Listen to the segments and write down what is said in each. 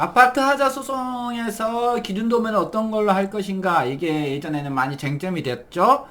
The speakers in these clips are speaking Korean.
아파트 하자 소송에서 기준 도면은 어떤 걸로 할 것인가 이게 예전에는 많이 쟁점이 됐죠.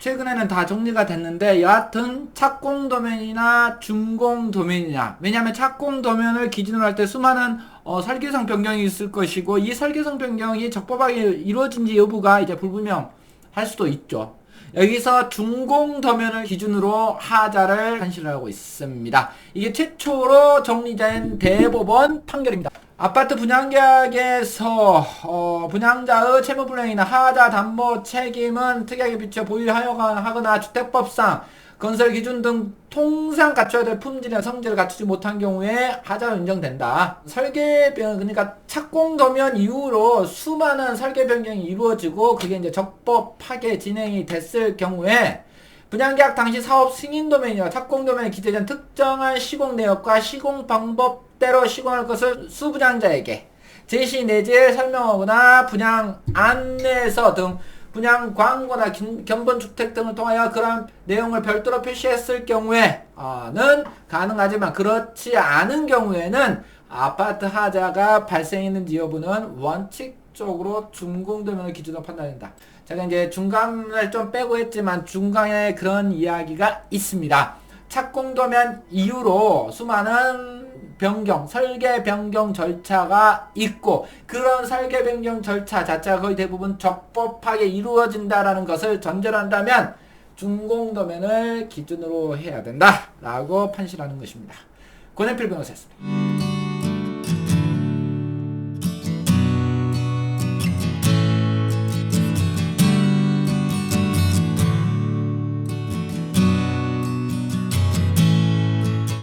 최근에는 다 정리가 됐는데 여하튼 착공 도면이나 준공 도면이냐 왜냐하면 착공 도면을 기준으로 할 때 수많은 어, 설계상 변경이 있을 것이고 이 설계상 변경이 적법하게 이루어진지 여부가 이제 불분명할 수도 있죠. 여기서 중공 도면을 기준으로 하자를 판시를 하고 있습니다. 이게 최초로 정리된 대법원 판결입니다. 아파트 분양 계약에서 어, 분양자의 채무불량이나 하자 담보 책임은 특이하게 비춰 보유하거나 주택법상 건설 기준 등 통상 갖춰야 될 품질이나 성질을 갖추지 못한 경우에 하자로 인정된다. 설계 변 그러니까 착공 도면 이후로 수많은 설계 변경이 이루어지고 그게 이제 적법하게 진행이 됐을 경우에 분양계약 당시 사업 승인 도면이나 착공 도면에 기재된 특정한 시공 내역과 시공 방법 대로 시공할 것을 수분양자에게 제시 내지에 설명하거나 분양 안내서 등 분양 광고나 긴- 견본 주택 등을 통하여 그런 내용을 별도로 표시했을 경우에는 가능하지만 그렇지 않은 경우에는 아파트 하자가 발생했는지 여부는 원칙적으로 준공도면을 기준으로 판단된다. 제가 이제 중간을 좀 빼고 했지만 중간에 그런 이야기가 있습니다. 착공도면 이후로 수많은 변경, 설계 변경 절차가 있고 그런 설계 변경 절차 자체가 거의 대부분 적법하게 이루어진다라는 것을 전제로 한다면 준공 도면을 기준으로 해야 된다라고 판시하는 것입니다. 권해필 변호사였습니다.